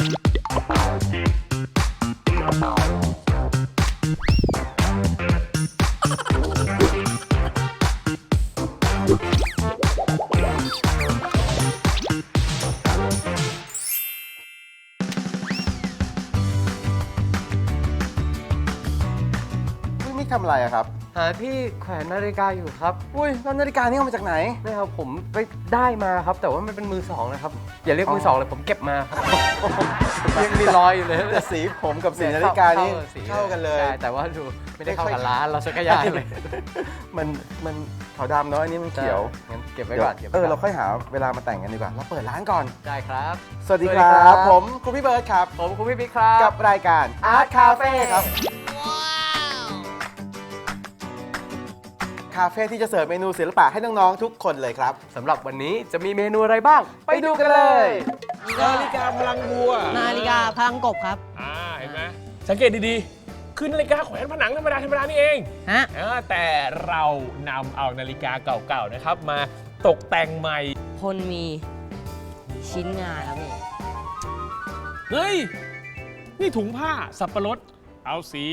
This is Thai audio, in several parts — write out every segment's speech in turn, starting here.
you หาที่แขวนนาฬิกาอยู่ครับอุ้ยแล้วนาฬิกานี่เอามาจากไหนนะครับผมไปได้มาครับ แต่ว่ามันเป็นมือสองนะครับอย่าเรียกมือสองเลยผมเก็บมาครับยังมีรอยอยู่เลยแต่สีผมกับสีนาฬิกานี่สีเข้ากันเลยใช่แต่ว่าดูไม่ได้เข้ากับร้านเราสักอยางเลยมันมันขาวดำเนาะอันนี้มันเขียวงั้นเก็บไว้เดี๋ยวก่อนก็บเอไว้อก่เรานค่อยหาเวลามาแต่งกันดีกว่าเราเปิดร้านก่อนได้ครับ สวัสดีสวัสคดีรัครับบผมคุณพี่เบิร์ดครับ ผมคุณพี่บิ๊กครับ กับรายการ Art Cafe ครับ คาเฟ่ที่จะเสิร์ฟเมนูศิลปะให้น้องๆทุกคนเลยครับสำหรับวันนี้จะมีเมนูอะไรบ้าง ไปดูกันเลย นาฬิกาพลังวัวนาฬิกาพลังกบครับ อ่าเห็นไหมสังเกตดีๆ คือนาฬิกาแขวนผนังธรรมดาธรรมดานี่เองฮะ อ่าแต่เรานำเอานาฬิกาเก่าๆนะครับ มาตกแต่งใหม่พลมีชิ้นงานครับพี่ เฮ้ย นี่ถุงผ้าสับปะรด เอาสี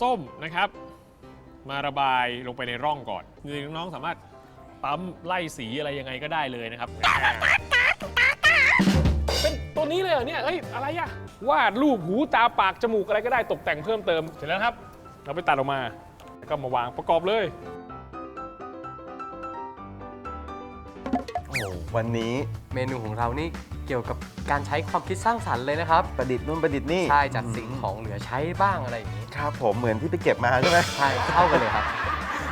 ส้มนะครับ มาระบายลงไปในร่องก่อนคือน้องๆสามารถปั๊มไล่สีอะไรยังไงก็ได้เลยนะครับ เป็นตัวนี้เลยเหรอเนี่ยเฮ้ยอะไรอะวาดรูปหูตาปากจมูกอะไรก็ได้ตกแต่งเพิ่มเติมเสร็จแล้วครับ เราไปตัดออกมาแล้วก็มาวางประกอบเลย วันนี้เมนูของเรานี่เกี่ยวกับการใช้ความคิดสร้างสรรค์เลยนะครับประดิษฐ์นู่นประดิษฐ์นี่ใช่จัดสิ่งของเหลือใช้บ้างอะไรอย่างนี้ครับผมเหมือนที่ไปเก็บมาใช่ไหมใช่เข้ากันเลยครับ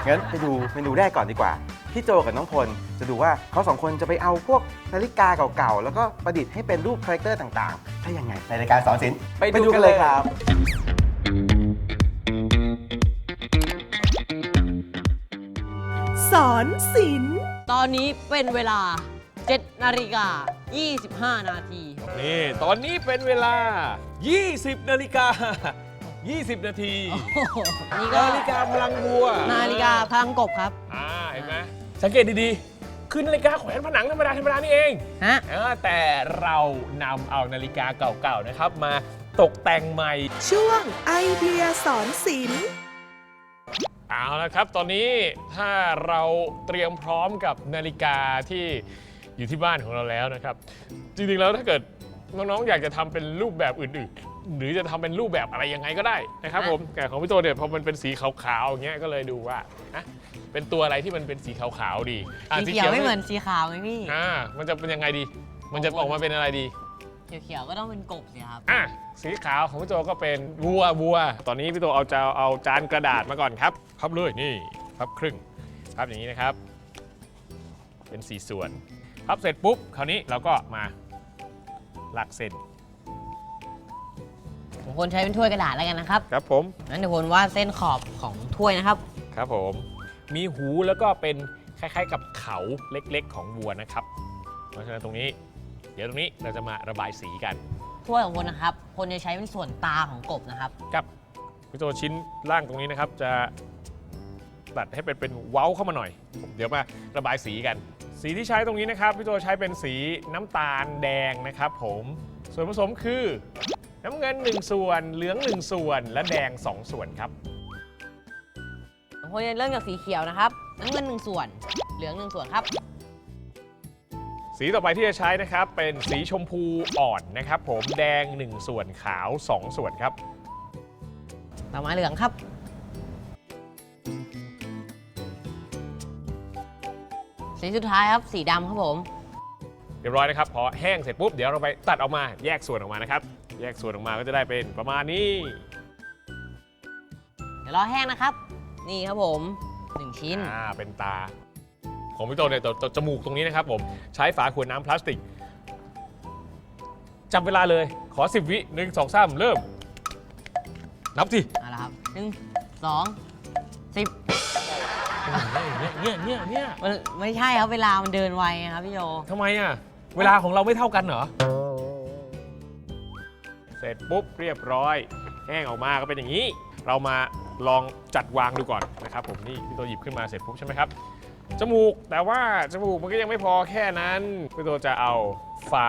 งั้นไปดูเมนูแรกก่อนดีกว่าพี่โจกับน้องพลจะดูว่าเขาสองคนจะไปเอาพวกนาฬิกาเก่าๆ แล้วก็ประดิษฐ์ให้เป็นรูปคาแรคเตอร์ต่างๆได้ยังไงในรายการสอนศิลป์ไปดูกันเลยครับ สอนศิลป์ ตอนนี้เป็นเวลา 7 นาฬิกา 25 นาที นี่ ตอนนี้เป็นเวลา 20 นาฬิกา 20 นาทีโอ้โหนี่ก็นาฬิกาพลังวัวนาฬิกาพลังกบครับ อ่าเห็นไหมสังเกตดีๆ คือนาฬิกาแขวนผนังธรรมดาธรรมดานี่เองฮะ อ่าแต่เรานำเอานาฬิกาเก่าๆนะครับ มาตกแต่งใหม่ ช่วงไอเดียสอนศิลป์ เอาละครับ ตอนนี้ถ้าเราเตรียมพร้อมกับนาฬิกาที่อยู่ที่บ้านของเราแล้วนะครับ จริงๆแล้วถ้าเกิดน้องๆอยากจะทำเป็นรูปแบบอื่นๆ หรือจะทำเป็นรูปแบบอะไรยังไงก็ได้นะครับอะผมแต่ของพี่โตเนี่ยพอมันเป็นสีขาวๆอย่างเงี้ยก็เลยดูว่าอะเป็นตัวอะไรที่มันเป็นสีขาวๆดีอะสีเขียวไม่เหมือนสีขาวไงพี่ อ่ามันจะเป็นยังไงดี มันจะออกมาเป็นอะไรดี เขียวๆก็ต้องเป็นกบสิครับ อะสีขาวของพี่โจก็เป็นวัววัว ตอนนี้พี่โจเอาจะเอาจานกระดาษมาก่อนครับพับเลยนี่พับครึ่งพับอย่างนี้นะครับ เป็นสี่ส่วนพับเสร็จปุ๊บคราวนี้เราก็มาลากเส้นผมควรใช้เป็นถ้วยกระดาษแล้วกันนะครับครับผมงั้นเดี๋ยวผมวาดเส้นขอบของถ้วยนะครับ ครับผม มีหูแล้วก็เป็นคล้ายๆกับเขาเล็กๆ ของวัวนะครับ เพราะฉะนั้นตรงนี้ เดี๋ยวตรงนี้เราจะมาระบายสีกันถ้วยของคนนะครับ คนจะใช้เป็นส่วนตาของกบนะครับ ครับพี่โจชิ้นล่างตรงนี้นะครับ จะตัดให้เป็นเป็นเว้าเข้ามาหน่อย เดี๋ยวมาระบายสีกัน สีที่ใช้ตรงนี้นะครับพี่โจใช้เป็นสีน้ำตาลแดงนะครับ ผม ส่วนผสมคือ น้ำเงิน 1 ส่วน เหลือง 1 ส่วน และแดง 2 ส่วนครับผมควรจะเริ่มจากสีเขียวนะครับ น้ำเงินหนึ่งส่วน เหลืองหนึ่งส่วนครับ สีต่อไปที่จะใช้นะครับ เป็นสีชมพูอ่อนนะครับ ผมแดง 1 ส่วนขาว 2 ส่วนครับ ต่อมาเหลืองครับ สีสุดท้ายครับ สีดำครับผม เรียบร้อยนะครับ พอแห้งเสร็จปุ๊บ เดี๋ยวเราไปตัดออกมาแยกส่วนออกมานะครับ แยกส่วนออกมาก็จะได้เป็นประมาณนี้ เดี๋ยวรอแห้งนะครับ นี่ครับผมหนึ่งชิ้น อ่า เป็นตา ของพี่โตเนี่ยตัวตัวจมูกตรงนี้นะครับผมใช้ฝาขวดน้ำพลาสติกจับเวลาเลยขอ 10 วิหนึ่งสองสามเริ่ม นับสิเอาละครับหนึ่งสองสิบเนี่ยเนี่ยเนี่ยมันไม่ใช่ครับเวลามันเดินไวไงครับพี่โยทำไมอะ เวลาของเราไม่เท่ากันเหรอ เสร็จปุ๊บเรียบร้อย แห้งออกมาก็เป็นอย่างนี้ เรามาลองจัดวางดูก่อนนะครับผมนี่พี่โตหยิบขึ้นมาเสร็จปุ๊บใช่ไหมครับ จมูก แต่ว่าจมูกมันก็ยังไม่พอแค่นั้นพี่โตจะเอาฝา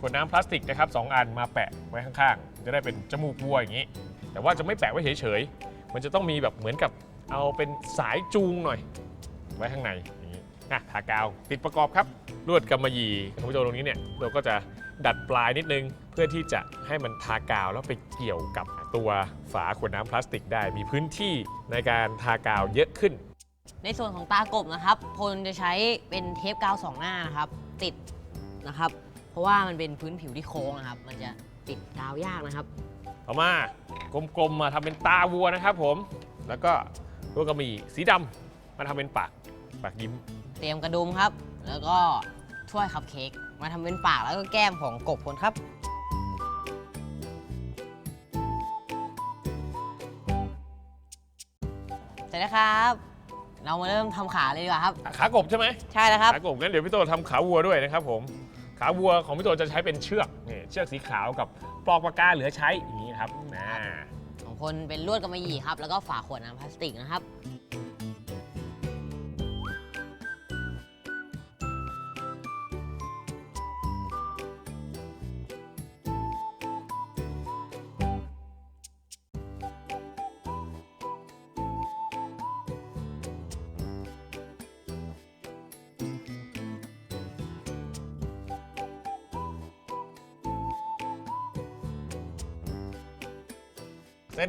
ขวดน้ำพลาสติกนะครับสองอันมาแปะไว้ข้างๆ จะได้เป็นจมูกวัวอย่างนี้ แต่ว่าจะไม่แปะไว้เฉยๆ มันจะต้องมีแบบเหมือนกับเอาเป็นสายจูงหน่อย ไว้ข้างในอย่างนี้นะทากาวติดประกอบครับลวดกำมะหยี่ของพี่โจตรงนี้เนี่ยเราก็จะดัดปลายนิดนึง เพื่อที่จะให้มันทากาวแล้วไปเกี่ยวกับตัวฝาขวดน้ำพลาสติกได้มีพื้นที่ในการทากาวเยอะขึ้น ในส่วนของตากบนะครับพลจะใช้เป็นเทปกาวสองหน้านะครับ ติดนะครับ เพราะว่ามันเป็นพื้นผิวที่โค้งนะครับ มันจะติดกาวยากนะครับ ต่อมากลมๆมาทำเป็นตาวัวนะครับ ผม แล้วก็ตัวกระหมี่สีดำมาทำเป็นปากปากยิ้ม เตรียมกระดุมครับ แล้วก็ถ้วยคัพเค้กมาทำเป็นปากแล้วก็แก้มของกบพลครับ เสร็จแล้วครับ เรามาเริ่มทำขาเลยดีกว่าครับขากบใช่ไหมใช่แล้วครับ ขากบงั้นเดี๋ยวพี่โตทำขาวัวด้วยนะครับผม ขาวัวของพี่โตจะใช้เป็นเชือกนี่เชือกสีขาวกับปลอกปากกาเหลือใช้อย่างนี้ครับนะของพลเป็นลวดกำมะหยี่ครับ แล้วก็ฝาขวดน้ำพลาสติกนะครับ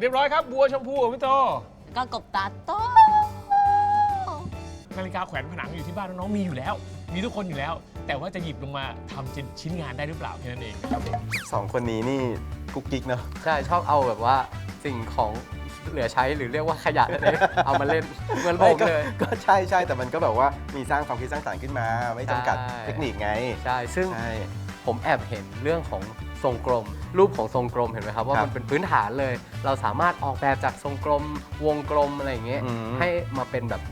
สร็จเรียบร้อยครับวัวชมพูของพี่โตแล้วก็กบตาโตนาฬิกาแขวนผนังอยู่ที่บ้านน้องๆมีอยู่แล้ว มีทุกคนอยู่แล้ว แต่ว่าจะหยิบลงมาทำเป็นชิ้นงานได้หรือเปล่าแค่นั้นเองนะครับสองคนนี้นี่กุ๊กกิ๊กเนอะใช่ชอบเอาแบบว่าสิ่งของเหลือใช้หรือเรียกว่าขยะนั่นเองเอามาเล่นเหมือนผมเลยก็ก็ใช่ใช่แต่มันก็แบบว่ามีสร้างความคิดสร้างสรรค์ขึ้นมา ไม่จำกัดใช่ เทคนิคไง ใช่ ซึ่งใช่ ผมแอบเห็นเรื่องของ ทรงกลม รูปของทรงกลมเห็นไหมครับว่าครับมันเป็นพื้นฐานเลย เราสามารถออกแบบจากทรงกลมวงกลมอะไรอย่างเงี้ยอืมให้มาเป็นแบบ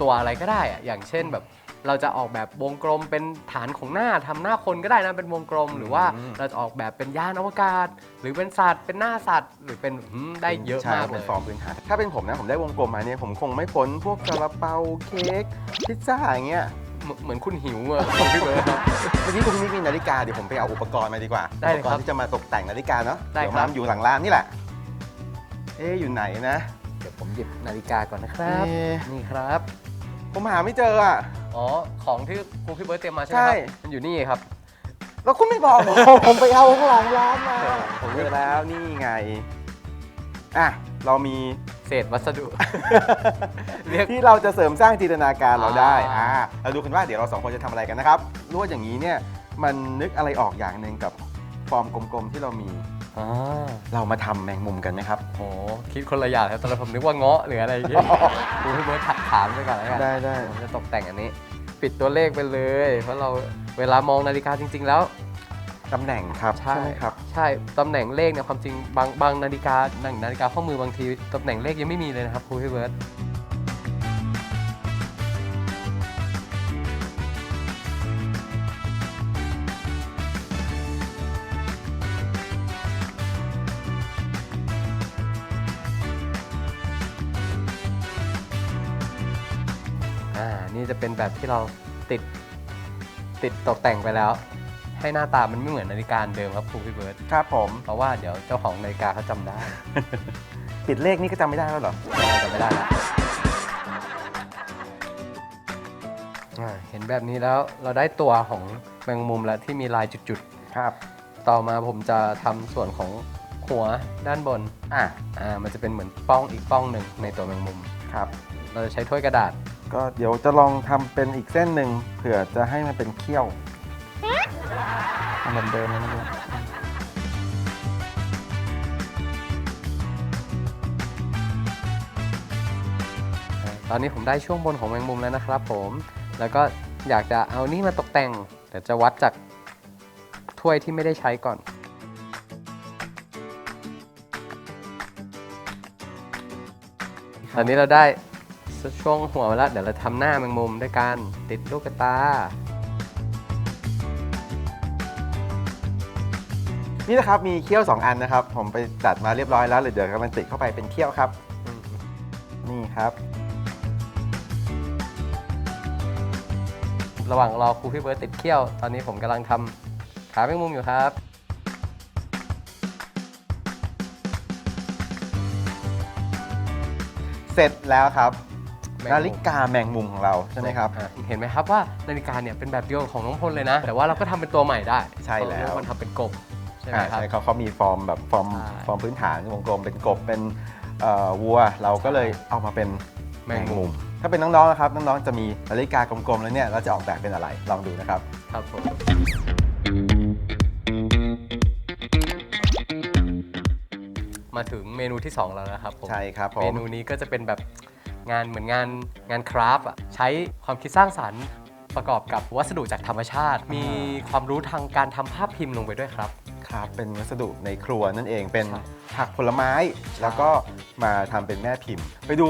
ตัวอะไรก็ได้อะอย่างเช่นแบบเราจะออกแบบวงกลมเป็นฐานของหน้าทำหน้าคนก็ได้นะเป็นวงกลม หรือว่าเราจะออกแบบเป็นยานอวกาศ หรือเป็นสัตว์เป็นหน้าสัตว์ หรือเป็นอืมได้เยอะใช่มากเลเป็นยฟอร์มพื้นฐานถ้าเป็นผมนะผมได้วงกลมมาเนี่ยผมคงไม่พ้นพวกซาลาเปาเค้กพิซซ่าอย่างเงี้ย เหมือนเหมือนคุณหิวอะของพี่เบิร์ดครับ เมื่อกี้คุณนิกมีนาฬิกาเดี๋ยวผมไปเอาอุปกรณ์มาดีกว่าได้เลยอุปกครัรบณ์ที่จะมาตกแต่งนาฬิกาเนาะได้เดี๋ยวครับ มามอยู่หลังร้านนี่แหละ เอ๊ะอยู่ไหนนะเดี๋ยวผมหยิบนาฬิกาก่อนนะครับ เอ๊ะนี่ครับ ผมหาไม่เจออะอ๋อ ของที่ครูพี่เบิร์ดเตรียมมาใช่ไหมใช่ครับ มันอยู่นี่ครับ แล้วคุณไม่บอกผม ผมไปเอาข้างหลังร้านมาผมเจอแล้วนี่ไงอะเรามี เศษวัสดุ เรียก ที่เราจะเสริมสร้างจินตนาการเราได้อ่าอ่าเราดูกันว่าเดี๋ยวเราสองคนจะทำอะไรกันนะครับลวดอย่างนี้เนี่ยมันนึกอะไรออกอย่างหนึ่งกับฟอร์มกลมๆที่เรามีอ่าเรามาทำแมงมุมกันไหมครับ โหคิดคนละอย่างครับตอนแรกผมนึกว่าเงาะหรืออะไรอย่างเงี้ยครูพี่เบิร์ดถามไปก่อนแล้วกันได้ได้ ผมจะตกแต่งอันนี้ ปิดตัวเลขไปเลย เพราะเราเวลามองนาฬิกาจริง ๆ แล้ว ตำแหน่งครับใช่ไหมครับ ใช่ตำแหน่งเลขเนี่ยความจริงบางบางนาฬิกาหนังนาฬิกาข้อมือบางทีตำแหน่งเลขยังไม่มีเลยนะครับครูพี่เบิร์ตอ่านี่จะเป็นแบบที่เราติดติดตกแต่งไปแล้ว ให้หน้าตามันไม่เหมือนนาฬิกาอันเดิมครับครูพี่เบิร์ตครับผม เพราะว่าเดี๋ยวเจ้าของนาฬิกาเขาจำได้ปิดเลขนี่ก็จำไม่ได้แล้วเหรอจำไม่ได้แล้วอ่าเห็นแบบนี้แล้วเราได้ตัวของแมงมุมแล้วที่มีลายจุดครับ ๆ ต่อมาผมจะทำส่วนของหัวด้านบนอะ อ่ามันจะเป็นเหมือนป้องอีกป้องหนึ่งในตัวแมงมุม ครับ เราจะใช้ถ้วยกระดาษ ก็เดี๋ยวจะลองทำเป็นอีกเส้นหนึ่งเผื่อจะให้มันเป็นเขี้ยว ทำเหมือนเดิมนะลูตอนนี้ผมได้ช่วงบนของแมงมุมแล้วนะครับผม แล้วก็อยากจะเอานี่มาตกแต่งเดี๋ยวจะวัดจากถ้วยที่ไม่ได้ใช้ก่อนตอนนี้เราได้ช่วงหัวมาแล้ว เดี๋ยวเราทำหน้าแมงมุมด้วยการติดลูกตา นี่นะครับมีเขี้ยว 2 อันนะครับ ผมไปจัดมาเรียบร้อยแล้วเลยเดี๋ยวกำลังติดเข้าไปเป็นเขี้ยวครับ นี่ครับ ระหว่างรอครูพี่เบิร์ตติดเขี้ยว ตอนนี้ผมกำลังทำขาแมงมุมอยู่ครับ เสร็จแล้วครับ แมงมุม นาฬิกาแมงมุมของเราใช่ไหมครับ อะเห็นไหมครับว่านาฬิกาเนี่ยเป็นแบบเดียวของน้องพลเลยนะ แต่ว่าเราก็ทำเป็นตัวใหม่ได้ใช่แล้วน้องพลทำเป็นกบ ใช่ไหมอ่าครับ ใช่เขาเขามีฟอร์มแบบฟอร์มใช่ ฟอร์มพื้นฐานวงกลมเป็นกบเป็นเอ่อวัว เราก็เลยเอามาเป็นแมงมุม ถ้าเป็นน้องๆนะครับน้องๆจะมีนาฬิกากลมๆแล้วเนี่ยเราจะออกแบบเป็นอะไรลองดูนะครับ ครับผมมาถึงเมนูที่ 2 แล้วนะครับผมใช่ครับผเมมนูนี้ก็จะเป็นแบบงานเหมือนงานงานคราฟต์อะใช้ความคิดสร้างสรรค์ ประกอบกับวัสดุจากธรรมชาติ มีความรู้ทางการทำภาพพิมพ์ลงไปด้วยครับ ครับเป็นวัสดุในครัวนั่นเองเป็นใช่ผักผลไม้ แล้วก็มาทำเป็นแม่พิมพ์ ไปดู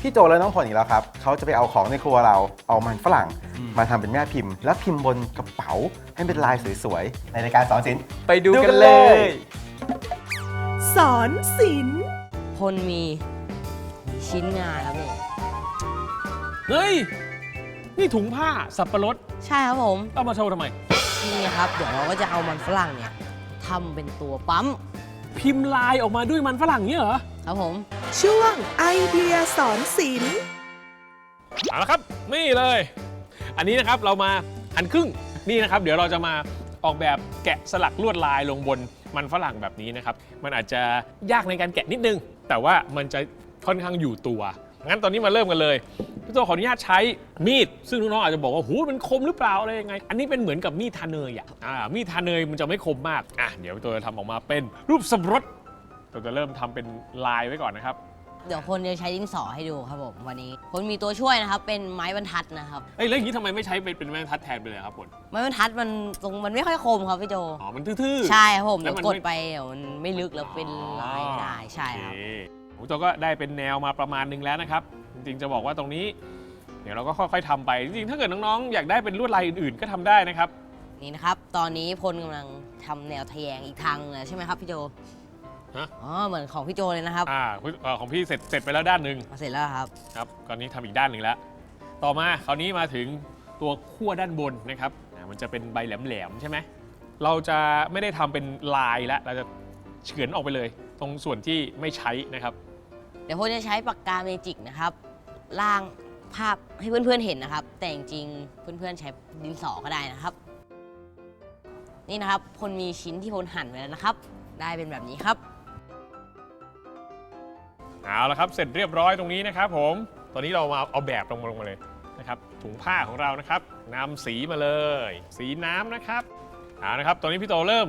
พี่โจและน้องพลอีกแล้วครับเขาจะไปเอาของในครัวเราเอามันฝรั่งมาทำเป็นแม่พิมพ์ แล้วพิมพ์บนกระเป๋าให้เป็นลายสวยๆในรายการสอนศิลป์ ไปดูดูกักันนเลเลย ย สอนศิลป์พลมีชิ้นงานครับพี่เฮ้ย นี่ถุงผ้าสับปะรดใช่ครับผม เอามาโชว์ทำไม นี่ครับ เดี๋ยวเราก็จะเอามันฝรั่งเนี่ยทำเป็นตัวปั๊ม พิมพ์ลายออกมาด้วยมันฝรั่งเนี่ยเหรอครับผม ช่วงไอเดียสอนศิลป์เอาละครับ นี่เลย อันนี้นะครับเรามาอันครึ่งนี่นะครับ เดี๋ยวเราจะมาออกแบบแกะสลักลวดลายลงบนมันฝรั่งแบบนี้นะครับ มันอาจจะยากในการแกะนิดนึง แต่ว่ามันจะค่อนข้างอยู่ตัว งั้นตอนนี้มาเริ่มกันเลยพี่โจขออนุญาตใช้มีด ซึ่งน้องๆอาจจะบอกว่าหูมันคมหรือเปล่าอะไรยังไง อันนี้เป็นเหมือนกับมีดทาเนยอะอ่ามีดทาเนยมันจะไม่คมมากอะเดี๋ยวพี่โจจะทำออกมาเป็นรูปสับปะรดเราจะเริ่มทำเป็นลายไว้ก่อนนะครับเดี๋ยวพลจะใช้ดินสอให้ดูครับผมวันนี้พลมีตัวช่วยนะครับ เป็นไม้บรรทัดนะครับเอ้ยแล้วอย่างนี้ทำไมไม่ใช้เป็นเป็นแม่ทัดแทนไปเลยครับผลไม้บรรทัดมันตรงมันไม่ค่อยคมครับพี่โจอ๋อมันทื่อๆใช่ครับผมแล้เดี๋ยววมันกดไม่ไปเดี๋ยวมันไม่ลึกแล้วเป็นลายไม่ได้ใช่ครับ โอเผมตัวก็ได้เป็นแนวมาประมาณหนึงแล้วนะครับ จริงๆจะบอกว่าตรงนี้ เดี๋ยวเราก็ค่อยๆทำไป จริงๆถ้าเกิดน้องๆอยากได้เป็นลวดลายอื่นๆ ก็ทำได้นะครับ นี่นะครับ ตอนนี้พลกำลังทำแนวทะแยงอีกทางหนึงเลยใช่ไหมครับพี่โจฮะ อ๋อเหมือนของพี่โจเลยนะครับอ่าคุณเอ่อของพี่เสร็จเสร็จไปแล้วด้านหนึ่งเสร็จแล้วครับ ครับตอนนี้ทำอีกด้านหนึ่งแล้ว ต่อมาคราวนี้มาถึงตัวขั้วด้านบนนะครับอ่ามันจะเป็นใบแหลมๆใช่ไหมเราจะไม่ได้ทำเป็นลายแล้วเราจะเฉือนออกไปเลย ตรงส่วนที่ไม่ใช้นะครับ เดี๋ยวพลจะใช้ปากกาเมจิกนะครับล่างภาพให้เพื่อนๆเห็นนะครับ แต่จริงๆเพื่อนๆใช้ดินสอก็ได้นะครับ นี่นะครับพลมีชิ้นที่พลหั่นไว้แล้วนะครับ ได้เป็นแบบนี้ครับ เอาละครับ เสร็จเรียบร้อยตรงนี้นะครับ ผมตอนนี้เรามาเอาแบบลงมาลงมาเลยนะครับ ถุงผ้าของเรานะครับนำสีมาเลย สีน้ำนะครับเอานะครับ ตอนนี้พี่โตเริ่ม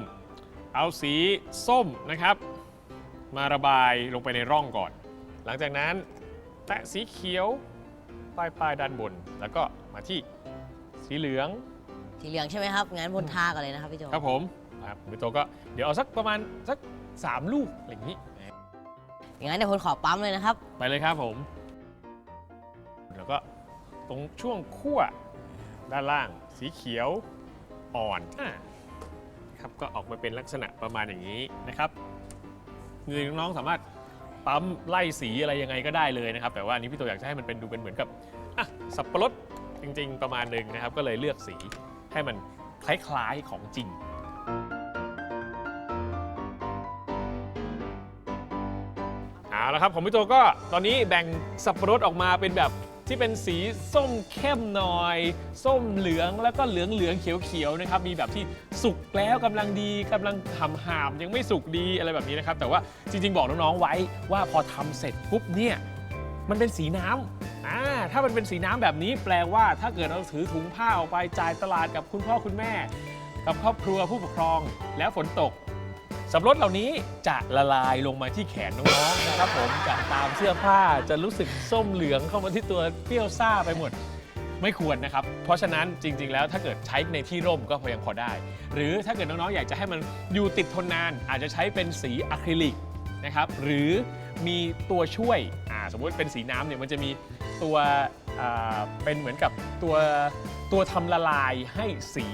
เอาสีส้มนะครับ มาระบายลงไปในร่องก่อน หลังจากนั้นแตะสีเขียวปลายปลายๆด้านบน แล้วก็มาที่สีเหลืองสีเหลืองใช่ไหมครับ งั้นพลทากันเลยนะครับพี่โจครับผมครับพี่โตก็เดี๋ยวเอาสักประมาณสักสามลูกอะไรอย่างนี้อย่างนั้นเดี๋ยวพลขอปั๊มเลยนะครับ ไปเลยครับผม แล้วก็ตรงช่วงขั้วด้านล่างสีเขียวอ่อนอ่าครับก็ออกมาเป็นลักษณะประมาณอย่างนี้นะครับคือน้องๆสามารถ ปั๊มไล่สีอะไรยังไงก็ได้เลยนะครับ แต่ว่าอันนี้พี่ตัวอยากจะให้มันเป็นดูเป็นเหมือนกับอะสับปะรดจริง ๆ ประมาณหนึ่งนะครับ ก็เลยเลือกสีให้มันคล้ายๆของจริงเอาละครับของพี่โจก็ตอนนี้แบ่งสับปะรดออกมาเป็นแบบ ที่เป็นสีส้มเข้มหน่อย ส้มเหลืองแล้วก็เหลืองเหลืองเขียวเขียวๆนะครับ มีแบบที่สุกแล้วกำลังดีกำลังหำหามยังไม่สุกดีอะไรแบบนี้นะครับ แต่ว่าจริง ๆ บอกน้องๆไว้ว่าพอทำเสร็จปุ๊บเนี่ยมันเป็นสีน้ำอ่าถ้ามันเป็นสีน้ำแบบนี้แปลว่าถ้าเกิดเราถือถุงผ้าออกไปจ่ายตลาดกับคุณพ่อคุณแม่ กับครอบครัวผู้ปกครองแล้วฝนตก สับปะรดเหล่านี้จะละลายลงมาที่แขนน้องๆนะครับผมจะตามเสื้อผ้าจะรู้สึกส้มเหลืองเข้ามาที่ตัวเปรี้ยวซ่าไปหมด ไม่ควรนะครับ เพราะฉะนั้นจริง ๆ แล้วถ้าเกิดใช้ในที่ร่มก็พอยังพอได้ หรือถ้าเกิดน้องๆอยากจะให้มันอยู่ติดทนนาน อาจจะใช้เป็นสีอะคริลิกนะครับหรือมีตัวช่วยสมมุติเป็นสีน้ำเนี่ยมันจะมีตัวเป็นเหมือนกับตัวตัวทำละลายให้สี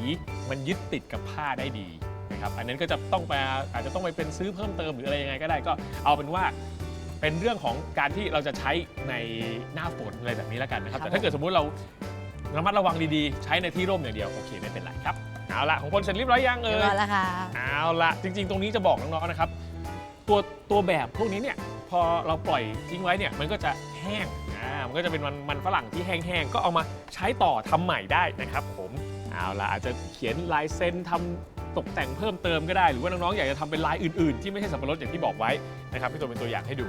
มันยึดติดกับผ้าได้ดี นะครับอันนั้นก็จะต้องไปอาจจะต้องไปเป็นซื้อเพิ่มเติมหรืออะไรยังไงก็ได้ก็เอาเป็นว่าเป็นเรื่องของการที่เราจะใช้ในหน้าฝนอะไรแบบนี้แล้วกันนะครับครับแต่ถ้าเกิดสมมุติเราระมัดระวังดีๆ ใช้ในที่ร่มอย่างเดียวโอเคไม่เป็นไรครับเอาละของคนเสร็จเรียบร้อยยังเรีเอ่ยบยร้อยแล้วครับเอาละจริง ๆ ตรงนี้จะบอกน้องๆนะครับ ตัวตัวแบบพวกนี้เนี่ยพอเราปล่อยทิ้งไว้เนี่ยมันก็จะแห้งอ่ามันก็จะเป็นมันมันฝรั่งที่แห้งๆก็เอามาใช้ต่อทำใหม่ได้นะครับ ผมเอาละอาจจะเขียนลายเซ็นทำ ตกแต่งเพิ่มเติมก็ได้ หรือว่าน้องๆอยากจะทำเป็นลายอื่นๆ ที่ไม่ใช่สับปะรดอย่างที่บอกไว้นะครับพี่ตัวเป็นตัวอย่างให้ดู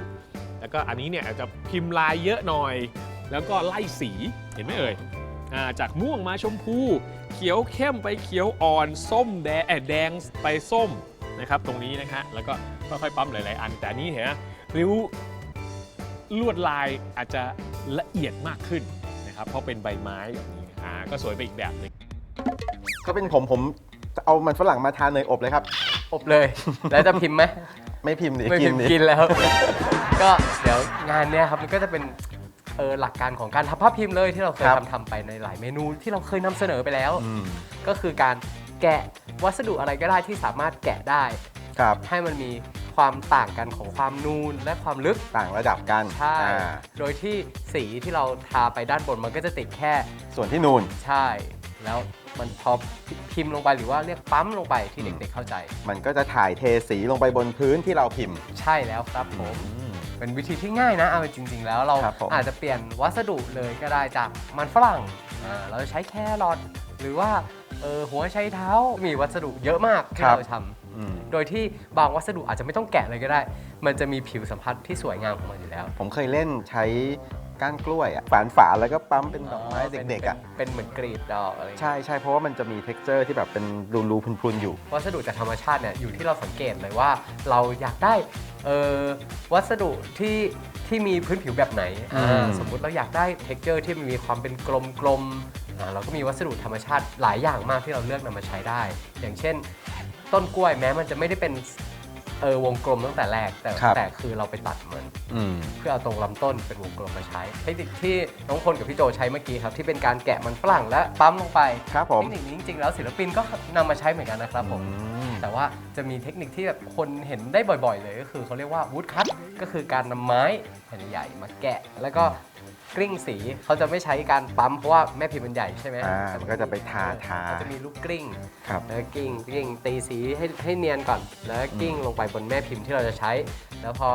แล้วก็อันนี้เนี่ยอาจจะพิมพ์ลายเยอะหน่อย แล้วก็ไล่สีเห็นไหมเอ่ยอ่าจากม่วงมาชมพู เขียวเข้มไปเขียวอ่อนส้มแดงเอ่อแดงไปส้มนะครับตรงนี้นะฮะแล้วก็ค่อยๆปั๊มหลายๆ อัน แต่อันนี้เห็นไหมริ้วลวดลายอาจจะละเอียดมากขึ้นนะครับเพราะเป็นใบไม้แบบนี้อ่าก็สวยไปอีกแบบหนึง ถ้าเป็นผมผม เอามันฝรั่งมาทานเนยอบเลยครับ อบเลย แล้วจะพิมพ์ไหมไม่พิมพ์ดิไม่กิพินมพ์ดิกินแล้ว ก็เดี๋ยวงานเนี้ยครับมันก็จะเป็นเออหลักการของการทำภาพพิมพ์เลยที่เราเคยทำทำไปในหลายเมนูที่เราเคยนำเสนอไปแล้ว อืมก็คือการแกะวัสดุอะไรก็ได้ที่สามารถแกะได้ ครับให้มันมีความต่างกันของความนูนและความลึก ต่างระดับกันใช่ อ่าโดยที่สีที่เราทาไปด้านบนมันก็จะติดแค่ส่วนที่นูน ใช่ แล้วมันพอ พิมพ์ลงไปหรือว่าเรียกปั๊มลงไปที่อืมเด็กๆเข้าใจ มันก็จะถ่ายเทสีลงไปบนพื้นที่เราพิมพ์ ใช่แล้วครับผม เป็นวิธีที่ง่ายนะเอาจริง ๆ แล้วเราครับผม อาจจะเปลี่ยนวัสดุเลยก็ได้จากมันฝรั่งอ่าเราจะใช้แครอทหรือว่าเออหัวไชเท้ามีวัสดุเยอะมากที่เราจะทำอืม โดยที่บางวัสดุอาจจะไม่ต้องแกะเลยก็ได้ มันจะมีผิวสัมผัสที่สวยงามของมันอยู่แล้ว ผมเคยเล่นใช้ก้านกล้วยอะฝานฝาแล้วก็ปั๊มเป็นดอกไม้เด็กๆอะเป็นเป็นเหมือนกรีบดอกอะไรอย่างเงี้ยใช่ใช่เพราะว่ามันจะมี t e x t อร์ที่แบบเป็นรูๆพรุนๆอยู่ วัสดุจากธรรมชาติเนี่ยอยู่ที่เราสังเกตเลยว่าเราอยากได้เอ่อวัสดุที่ที่มีพื้นผิวแบบไหนอ่าอืมสมมุติเราอยากได้เท็กเจอร์ที่มันมีความเป็นกลมๆอ่าเราก็มีวัสดุธรรมชาติหลายอย่างมากที่เราเลือกนำมาใช้ได้ อย่างเช่น ต้นกล้วยแม้มันจะไม่ได้เป็นเออวงกลมตั้งแต่แรกแต่ครับ แต่คือเราไปตัดมัน อืม เพื่อเอาตรงลำต้นเป็นวงกลมมาใช้เทคนิคที่น้องพลกับพี่โจใช้เมื่อกี้ครับ ที่เป็นการแกะมันฝรั่งและปั๊มลงไปครับผม เทคนิคนี้จริงๆแล้วศิลปินก็นำมาใช้เหมือนกันนะครับผม อืม แต่ว่าจะมีเทคนิคที่แบบคนเห็นได้บ่อยๆ เลยก็คือเขาเรียกว่าวูดคัตก็คือการนำไม้แผ่นใหญ่ๆมาแกะ แล้วก็ กลิ้งสีเขาจะไม่ใช้การปั๊มเพราะว่าแม่พิมพ์มันใหญ่ใช่ไหมอ่ามันก็จะไปทาทาเขาจะมีลูกกลิ้ง ครับ แล้วก็กลิ้งกลิ้งตีสีให้ให้เนียนก่อน แล้วก็กลิ้งลงไปบนแม่พิมพ์ที่เราจะใช้ แล้วพอ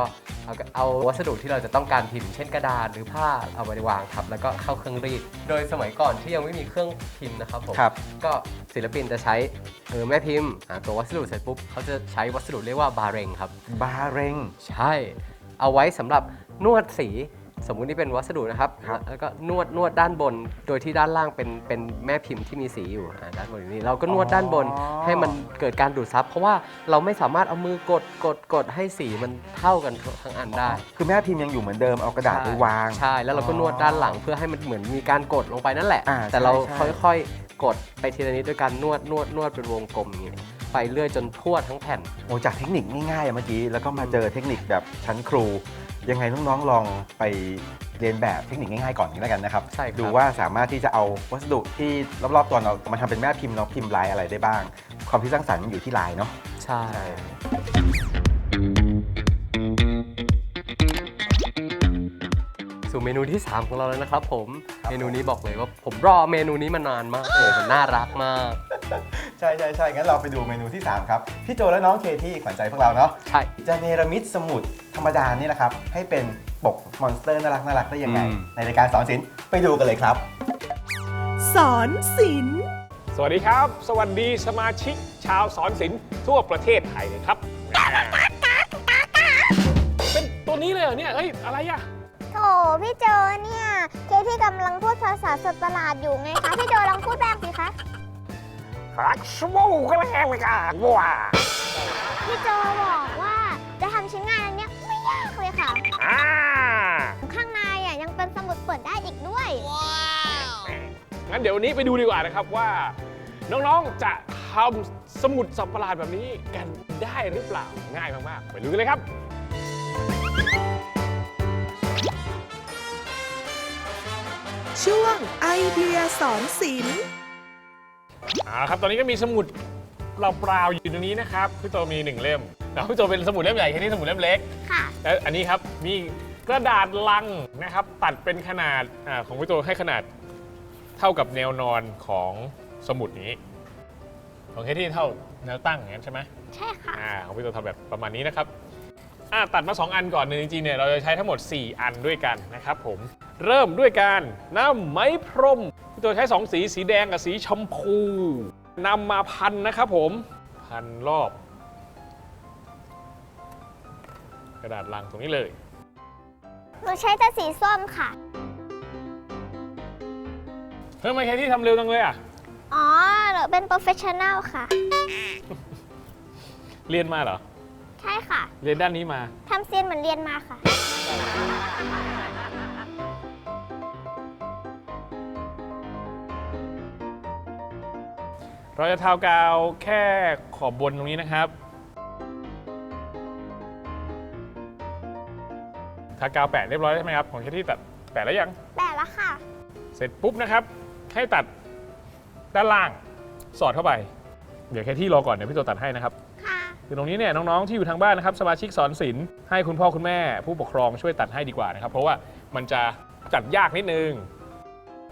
เอาเอาวัสดุที่เราจะต้องการพิมพ์ เช่นกระดาษหรือผ้าเอาไปวางทับแล้วก็เข้าเครื่องรีด โดยสมัยก่อนที่ยังไม่มีเครื่องพิมพ์นะครับผม ครับ ก็ศิลปินจะใช้เออแม่พิมพ์หาตัววัสดุเสร็จปุ๊บเขาจะใช้วัสดุเรียกว่าบาเรงครับ บาเรงใช่ เอาไว้สำหรับนวดสี สมมุตินี่เป็นวัสดุนะครับ ครับแล้วก็นวดนวดด้านบน โดยที่ด้านล่างเป็นเป็นแม่พิมพ์ที่มีสีอยู่อ่าด้านบนอยู่นี่เราก็นวดด้านบนให้มันเกิดการดูดซับ เพราะว่าเราไม่สามารถเอามือกดกดกดให้สีมันเท่ากันทั้งอันได้ คือแม่พิมพ์ยังอยู่เหมือนเดิมเอากระดาษไปวาง ใช่ แล้วเราก็นวดด้านหลังเพื่อให้มันเหมือนมีการกดลงไปนั่นแหละ อ่าแต่เราใช่ใช่ ค่อยๆ กดไปทีละนิดด้วยการนวดนวดนวดเป็นวงกลมอย่างนี้ไปเรื่อยจนทั่วทั้งแผ่น โอ้จากเทคนิคง่ายๆอะเมื่อกี้ แล้วก็มาเจอเทคนิคแบบชั้นครู ยังไงน้องๆลองไปเรียนแบบเทคนิคง่ายๆก่อนนี้แล้วกันนะครับ ใช่ครับ ดูว่าสามารถที่จะเอาวัสดุที่รอบๆตัวเรามาทำเป็นแม่พิมพ์เนาะพิมพ์ลายอะไรได้บ้าง ความคิดสร้างสรรค์มันอยู่ที่ลายเนาะ ใช่ สู่เมนูที่ 3 ของเราแล้วนะครับผม เมนูนี้บอกเลยว่าผมรอเมนูนี้มานานมาก โอ้มันน่ารักมาก ใช่ใช่ใช่งั้นเราไปดูเมนูที่ 3 ครับ พี่โจและน้องเคที่ขวัญใจพวกเราเนาะใช่ จะเนรมิตสมุดธ รรมดานี่แหละครับ ให้เป็นปกมอนสเตอร์น่ารักน่ารักได้ยังไง อืม ในรายการสอนศิลป์ไปดูกันเลยครับ สอนศิลป์ สวัสดีครับ สวัสดีสมาชิกชาวสอนศิลป์ทั่วประเทศไทยเลยครับ เป็นตัวนี้เลยเหรอเนี่ยเอ้ย อะไรอะโถพี่โจเนี่ย เคที่กำลังพูดภาษาสดประหลาดอยู่ไงคะ พี่โจลองพูดบ้างสิคะ รักสมูกแรงเลยค่ะว้าพี่โจบอกว่าจะทำชิ้นงาน อ่าข้างในอะยังเป็นสมุดเปิดได้อีกด้วย งั้นเดี๋ยววันนี้ไปดูดีกว่านะครับว่า น้องๆจะทำสมุดสับประหลาดแบบนี้กันได้หรือเปล่าง่ายมากๆไปดูกันเลยครับ ช่วงไอเดียสอนศิลป์ เอาละครับ ตอนนี้ก็มีสมุดเปล่าๆอยู่ตรงนี้นะครับพี่โตมีหนึ่งเล่ม แล้วพี่โตเป็นสมุดเล่มใหญ่แค่นี้สมุดเล่มเล็ก ค่ะ แล้วอันนี้ครับมีกระดาษลังนะครับ ตัดเป็นขนาดอาของพี่โตให้ขนาดเท่ากับแนวนอนของสมุดนี้ ของแค่ที่เท่าแนวตั้งอย่างนั้นใช่ไหมใช่ค่ะ อ่าของพี่ตัวทำแบบประมาณนี้นะครับอ่าตัดมา 2 อันก่อนเนี่ยจริงๆเนี่ยเราจะใช้ทั้งหมด 4 อันด้วยกันนะครับผม เริ่มด้วยการนำไม้พรมพี่ตัวใช้ 2 สีสีแดงกับสีชมพูนำมาพันนะครับผมพันรอบ กระดาษลังตรงนี้เลย หนูใช้แต่สีส้มค่ะ เฮ้ยทำไมแค่ที่ทำเร็วจังเลยอะ อ๋อ หนูเป็นโปรเฟชชั่นแนลค่ะ เรียนมาเหรอ ใช่ค่ะ เรียนด้านนี้มา ทำเซียนเหมือนเรียนมาค่ะ เราจะทากาวแค่ขอบบนตรงนี้นะครับ ทากาวแปะเรียบร้อยใช่ไหมครับของแค่ที่ตัดแปะแล้วยัง แปะแล้วค่ะ เสร็จปุ๊บนะครับ ให้ตัดด้านล่างสอดเข้าไป เดี๋ยวแค่ที่รอก่อนเดี๋ยวพี่ตัวตัดให้นะครับ ค่ะคือตรงนี้เนี่ยน้องๆที่อยู่ทางบ้านนะครับสมาชิกสอนศิลป์ให้คุณพ่อคุณแม่ ผู้ปกครองช่วยตัดให้ดีกว่านะครับ เพราะว่ามันจะตัดยากนิดนึง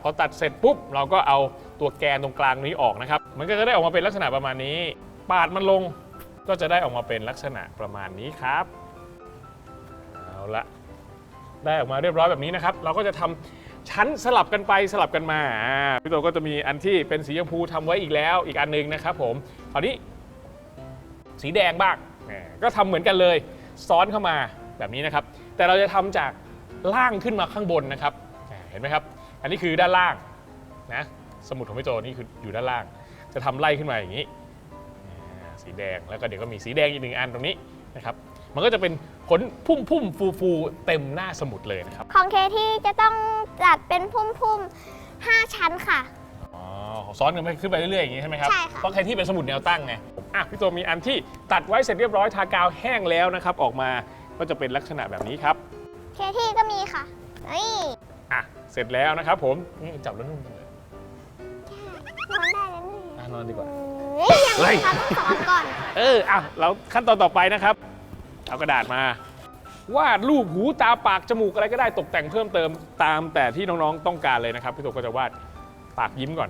พอตัดเสร็จปุ๊บ เราก็เอาตัวแกนตรงกลางนี้ออกนะครับ มันก็จะได้ออกมาเป็นลักษณะประมาณนี้ ปาดมันลงก็จะได้ออกมาเป็นลักษณะประมาณนี้ครับ เอาละ ได้ออกมาเรียบร้อยแบบนี้นะครับ เราก็จะทำชั้นสลับกันไปสลับกันมาพี่โตก็จะมีอันที่เป็นสีชมพูทำไว้อีกแล้วอีกอันหนึงนะครับผมคราวนี้สีแดงบ้างก็ทำเหมือนกันเลย ซ้อนเข้ามาแบบนี้นะครับ แต่เราจะทำจากล่างขึ้นมาข้างบนนะครับ เห็นไหมครับ อันนี้คือด้านล่างนะสมุดของพี่โจนี่คืออยู่ด้านล่าง จะทำไล่ขึ้นมาอย่างนี้ สีแดงแล้วก็เดี๋ยวก็มีสีแดงอีกหนึ่งอันตรงนี้นะครับ มันก็จะเป็นขนพุ่มพุ่มฟูฟูๆเต็มหน้าสมุดเลยนะครับ ของเคที่จะต้องจัดเป็นพุ่มๆห้าชั้นค่ะ อ๋อซ้อนกันไปขึ้นไปเรื่อยๆอย่างนี้ใช่ไหมครับใช่ค่ะ เพราะใครที่เป็นสมุดแนวตั้งไงอะพี่โจมีอันที่ตัดไว้เสร็จเรียบร้อยทากาวแห้งแล้วนะครับ ออกมาก็จะเป็นลักษณะแบบนี้ครับ เคที่ก็มีค่ะนี่อะ เสร็จแล้วนะครับผมนี่จับแล้วนุ่มจังเลยนอนได้แล้วนี่อะนอนดีกว่า เฮ้ยยังเฮ้ยไม่ทันต้องสอนก่อน เอออะเราขั้นตอนต่อไปนะครับ เอากระดาษมาวาดรูปหูตาปากจมูกอะไรก็ได้ตกแต่งเพิ่มเติมตามแต่ที่น้องๆต้องการเลยนะครับพี่ตุ๊กก็จะวาดปากยิ้มก่อน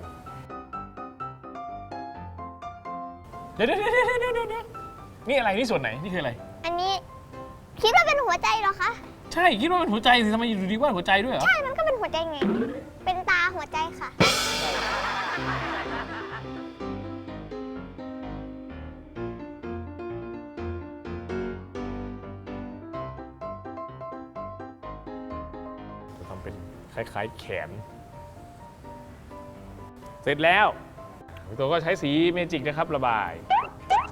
เดี๋ยวเดี๋ยวเดี๋ยวเดี๋ยวเดี๋ยวเดี๋ยวนี่อะไรนี่ส่วนไหนนี่คืออะไร อันนี้คิดว่าเป็นหัวใจเหรอคะ ใช่คิดว่าเป็นหัวใจสิทำไมอยู่ดีวาดหัวใจด้วยเหรอ ใช่ มันก็เป็นหัวใจไง เป็นตาหัวใจค่ะ คล้ายๆแขน เสร็จแล้วพี่ตัวก็ใช้สีเมจิกนะครับระบาย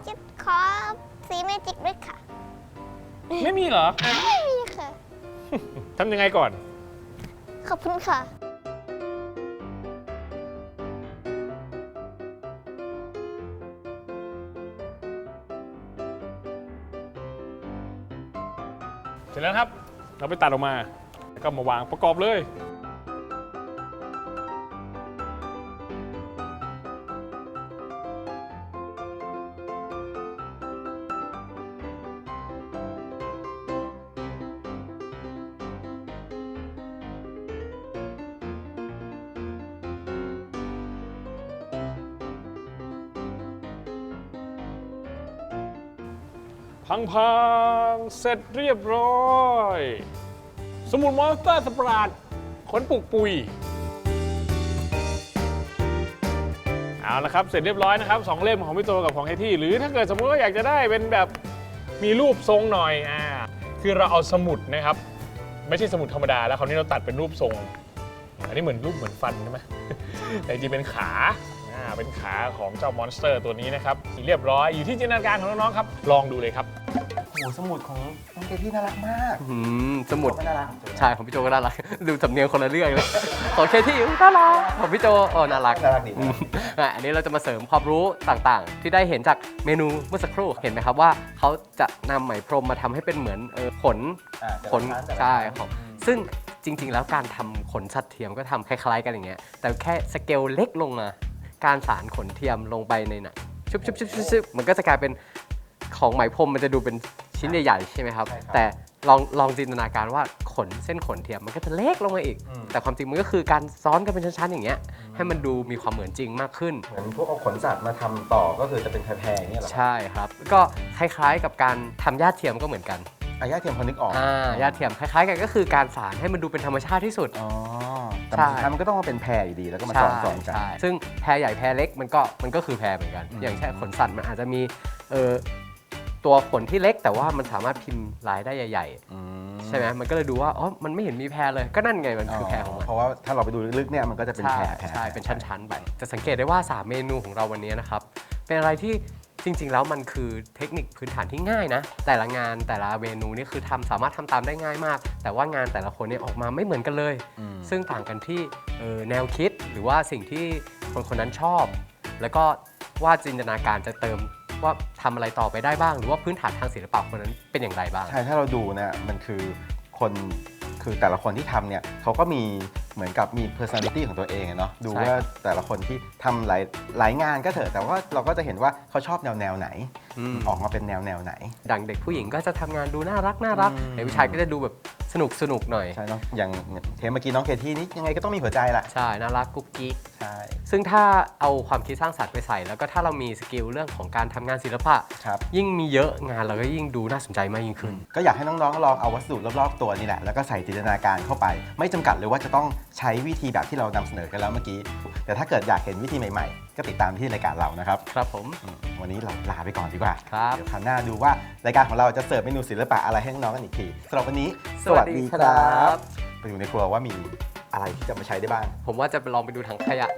คิดขอสีเมจิกด้วยค่ะ ไม่มีเหรอ ไม่มีค่ะ ทำยังไงก่อน ขอบคุณค่ะ เสร็จแล้วครับ เราไปตัดออกมา แล้วก็มาวางประกอบเลย พังพังเสร็จเรียบร้อย สมุนมอนสเตอร์สปราดขนปุกปุย เอาละครับ เสร็จเรียบร้อยนะครับสองเล่มของพี่โตกับของเฮที่ หรือถ้าเกิดสมมติว่าอยากจะได้เป็นแบบมีรูปทรงหน่อยอ่าคือเราเอาสมุดนะครับ ไม่ใช่สมุดธรรมดาแล้วคราวนี้เราตัดเป็นรูปทรง อันนี้เหมือนรูปเหมือนฟันใช่ไหมแต่จริงเป็นขา เป็นขาของเจ้ามอนสเตอร์ตัวนี้นะครับเรียบร้อยอยู่ที่จินตนาการของน้องๆครับ ลองดูเลยครับโอ้โหสมุดของน้องเกที่น่ารักมากอืมสมุดก็น่ารักใช่ของพี่โจก็น่ารัก ดูสำเนียงคนละเรื่องเลยของเคที่อุ๊ยน่ารักของพี่โจเออน่ารักน่ารักดีอืมอะอันนี้เราจะมาเสริมความรู้ต่างๆ ที่ได้เห็นจากเมนูเมื่อสักครู่เห็นไหมครับว่าเขาจะนำไหมพรมมาทำให้เป็นเหมือนเออขนอ่าแต่ละขนชั้นแต่ละใช่ชั้นของซึ่งจริง ๆ แล้วการทำขนสัตว์เทียมก็ทำคล้ายๆ กันอย่างเงี้ยแต่แค่สเกลเล็กลงมา การสารขนเทียมลงไปในหนังชุบชุบชุบชุบชุบมันก็จะกลายเป็นของไหมพรมมันจะดูเป็นชิ้นใหญ่ๆใช่ไหมครับ แต่ลองลองจินตนาการว่าขนเส้นขนเทียมมันก็จะเล็กลงมาอีก อืมแต่ความจริงมันก็คือการซ้อนกันเป็นชั้นๆอย่างเงี้ยให้มันดูมีความเหมือนจริงมากขึ้น เหมือนพวกเอาขนสัตว์มาทำต่อก็คือจะเป็นแพรๆอย่างเงี้ยเหรอใช่ครับ ก็คล้ายๆกับการทำหญ้าเทียมก็เหมือนกัน อายาเทียมพอนึกออกอ่าหญ้าเทียมคล้ายๆกันก็คือการสารให้มันดูเป็นธรรมชาติที่สุด อ๋อแต่ใช่ สุดท้ายมันก็ต้องมาเป็นแพรอยู่ดีแล้วก็มาใช่ซ้อนๆกัน ใช่ซึ่งแพรใหญ่แพรเล็กมันก็มันก็คือแพรเหมือนกัน อืม อย่างเช่นขนสัตว์มันอาจจะมีเออตัวขนที่เล็ก แต่ว่ามันสามารถพิมพ์ลายได้ใหญ่ๆอืใช่ไหมมันก็เลยดูว่าอ๋อมันไม่เห็นมีแพรเลยก็นั่นไงมันคือแพรของมันเพราะว่าถ้าเราไปดูลึกๆเนี่ยมันก็จะเป็นใช่แพรแพรใช่เป็นชั้นๆไปจะสังเกตได้ว่า3เมนูของเราวันนี้นะครับเป็นอะไรที่ จริง ๆ แล้วมันคือเทคนิคพื้นฐานที่ง่ายนะ แต่ละงานแต่ละเมนูนี่คือทำสามารถทำตามได้ง่ายมาก แต่ว่างานแต่ละคนเนี่ยออกมาไม่เหมือนกันเลย อืม ซึ่งต่างกันที่เอ่อแนวคิดหรือว่าสิ่งที่คนคนนั้นชอบ แล้วก็ว่าจินตนาการจะเติมว่าทำอะไรต่อไปได้บ้าง หรือว่าพื้นฐานทางศิลปะคนนั้นเป็นอย่างไรบ้าง ใช่ถ้าเราดูเนี่ยมันคือคนคือแต่ละคนที่ทำเนี่ยเขาก็มี เหมือนกับมี personality ของตัวเองอะเนาะดูใช่ว่าแต่ละคนที่ทำหลายหลายงานก็เถอะแต่ว่าเราก็จะเห็นว่าเขาชอบแนวแนวไหน อืม ออกมาเป็นแนวแนวไหน ดังเด็กผู้หญิงก็จะทำงานดูน่ารักน่ารักอืม เด็กผู้ชายก็จะดูแบบสนุกสนุกหน่อย ใช่เนาะอย่างเทปเมื่อกี้น้องเคที่นี่ยังไงก็ต้องมีหัวใจแหละใช่ น่ารักกุ๊กกิ๊ก ใช่ ซึ่งถ้าเอาความคิดสร้างสรรค์ไปใส่ แล้วก็ถ้าเรามีสกิลเรื่องของการทำงานศิลปะ ครับ ยิ่งมีเยอะงานเราก็ยิ่งดูน่าสนใจมากยิ่งขึ้น ก็อยากให้น้องๆลองเอาวัสดุรอบๆตัวนี่แหละแล้วก็ใส่จินตนาการเข้าไป ไม่จำกัดเลยว่าจะต้อง ใช้วิธีแบบที่เรานำเสนอกันแล้วเมื่อกี้ แต่ถ้าเกิดอยากเห็นวิธีใหม่ๆ ก็ติดตามที่รายการเรานะครับครับผม อืมวันนี้เราลาไปก่อนดีกว่า ครับ เดี๋ยวคราวหน้าดูว่ารายการของเราจะเสิร์ฟเมนูศิลปะอะไรให้น้องๆกันอีกทีสำหรับวันนี้สวัสดีครับไปดูในครัวว่ามีอะไรที่จะมาใช้ได้บ้าง ผมว่าจะไปลองไปดูถังขยะ